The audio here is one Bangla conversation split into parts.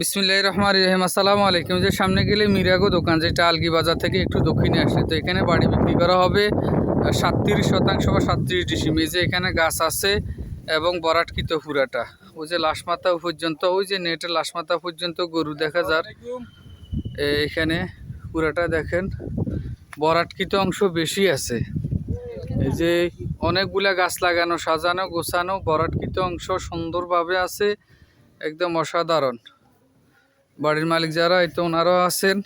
বিসমিল্লাহ রহমান রহিম। আসসালামু আলাইকুম। যে সামনে গেলে মিরাগো দোকান, যেটা আলগি বাজার থেকে একটু দক্ষিণে আসে। তো এখানে বাড়ি বিক্রি করা হবে সাতত্রিশ শতাংশ বা সাতত্রিশ ডিসিম। এই যে এখানে গাছ আছে এবং বরাটকিত পুরাটা ওই যে লাশমাথা পর্যন্ত, ওই যে নেটের লাশমাথা পর্যন্ত গরু দেখা যার। এখানে পুরাটা দেখেন, বরাটকৃত অংশ বেশি আছে। এই যে অনেকগুলা গাছ লাগানো, সাজানো, গোছানো, বরাটকৃত অংশ সুন্দরভাবে আছে, একদম অসাধারণ। বাড়ির মালিক যারা, এই তো ওনারাও আছেন।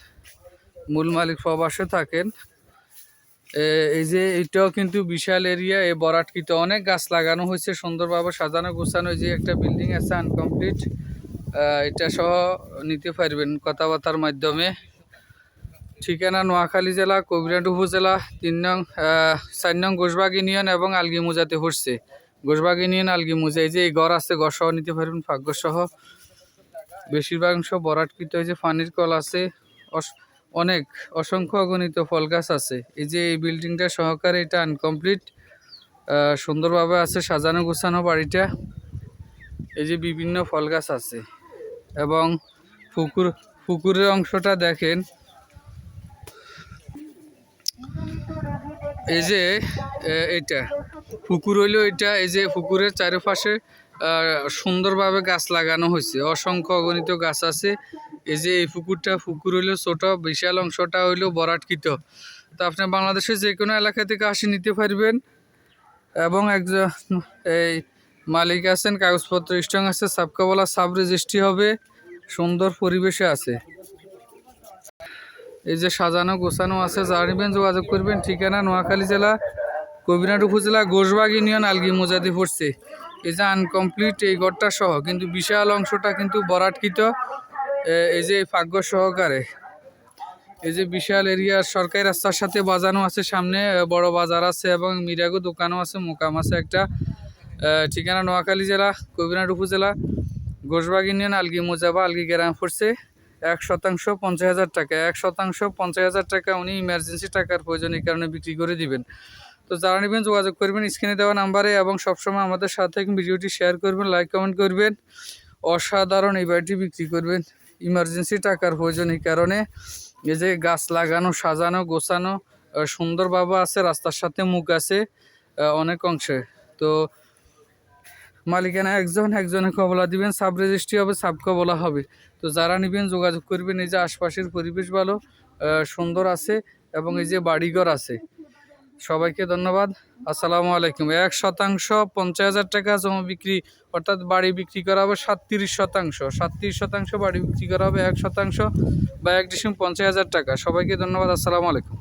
মূল মালিক প্রবাসে থাকেন। এই যে এটাও কিন্তু বিশাল এরিয়া এ বরাটকিতে অনেক গাছ লাগানো হয়েছে, সুন্দরভাবে সাজানো, গোছানো। এই যে একটা বিল্ডিং আছে, আনকমপ্লিট। এটা সহ নিতে পারবেন কথাবার্তার মাধ্যমে। ঠিকানা নোয়াখালী জেলা, কবিরাট উপজেলা, তিন নং চার নং গোসবাগ ইউনিয়ন এবং আলগি মোজাতে পড়ছে গোসবাগ ইউনিয়ন আলগি মোজা এই যে এই ঘর আছে, ঘর সহ নিতে পারবেন ভাগ্য সহ বেশিরভাগ অংশ বরাটকৃত যে পানির কল আছে অনেক, অসংখ্য অগণিত ফল গাছ আছে। এই যে এই বিল্ডিংটা সহকারে এটা আনকমপ্লিট সুন্দরভাবে আছে সাজানো গোছানো বাড়িটা। এই যে বিভিন্ন ফল গাছ আছে এবং পুকুর, পুকুরের অংশটা দেখেন। এই যে এটা পুকুর হইল এটা, এই যে পুকুরের চারিপাশে সুন্দরভাবে গাছ লাগানো হয়েছে। অসংখ্য অগণিত গাছ আছে। এই যে এই পুকুরটা, পুকুর হইল ছোট, বিশাল অংশটা হইল বরাটকৃত। তো আপনি বাংলাদেশের যে কোনো এলাকা থেকে আসি নিতে পারবেন এবং একজন এই মালিক আছেন, কাগজপত্র স্ট্রং আছে সাবকাবলা সাব রেজিস্ট্রি হবে, সুন্দর পরিবেশে আছে। এই যে সাজানো, গোছানো আছে, যা নেবেন যোগাযোগ করবেন। ঠিকানা নোয়াখালী জেলা কবিরাট উপজেলা গোসবাগ ইউনিয়ন, আলগি মোজাদি পড়ছে এই যে আনকমপ্লিট এই ঘরটা সহ, কিন্তু বিশাল অংশটা কিন্তু বরাটকৃত এই যে ভাগ্য সহকারে। এই যে বিশাল এরিয়ার সরকারি রাস্তার সাথে বাজানো আছে সামনে বড় বাজার আছে এবং মিরাগো দোকানও আছে, মোকাম আছে একটা। ঠিকানা নোয়াখালী জেলা কবিরাট উপজেলা গোসবাগ ইউনিয়ন, আলগি মোজাবা, আলগি গ্রাম পড়ছে। এক শতাংশ পঞ্চাশ হাজার টাকা, এক শতাংশ পঞ্চাশ হাজার টাকা উনি ইমার্জেন্সি টাকার প্রয়োজন এই কারণে বিক্রি করে দিবেন। তো যারা নেবেন যোগাযোগ করবেন, স্ক্রিনে দেওয়া নাম্বারে এবং সবসময় আমাদের সাথে ভিডিওটি শেয়ার করবেন, লাইক, কমেন্ট করবেন। অসাধারণ এই বাড়িটি বিক্রি করবেন। ইমার্জেন্সি টাকার প্রয়োজন এই কারণে। এই যে গাছ লাগানো, সাজানো, গোছানো সুন্দরভাবে আছে, রাস্তার সাথে মুখ আছে অনেক অংশে। তো মালিকানা একজন, একজনে কবলা দিবেন, সাব রেজিস্ট্রি হবে, সাব কবলা হবে। তো যারা নেবেন, যোগাযোগ করবেন, এই যে আশপাশের পরিবেশ ভালো সুন্দর আছে এবং এই যে বাড়িঘর আছে। সবাইকে ধন্যবাদ। আসসালামু আলাইকুম। এক শতাংশ পঞ্চাশ হাজার টাকা জমা বিক্রি, অর্থাৎ বাড়ি বিক্রি করা হবে সাতত্রিশ শতাংশ। সাতত্রিশ শতাংশ বাড়ি বিক্রি করা হবে এক শতাংশ বা এক ডিসিম পঞ্চাশ হাজার টাকা। সবাইকে ধন্যবাদ। আসসালামু আলাইকুম।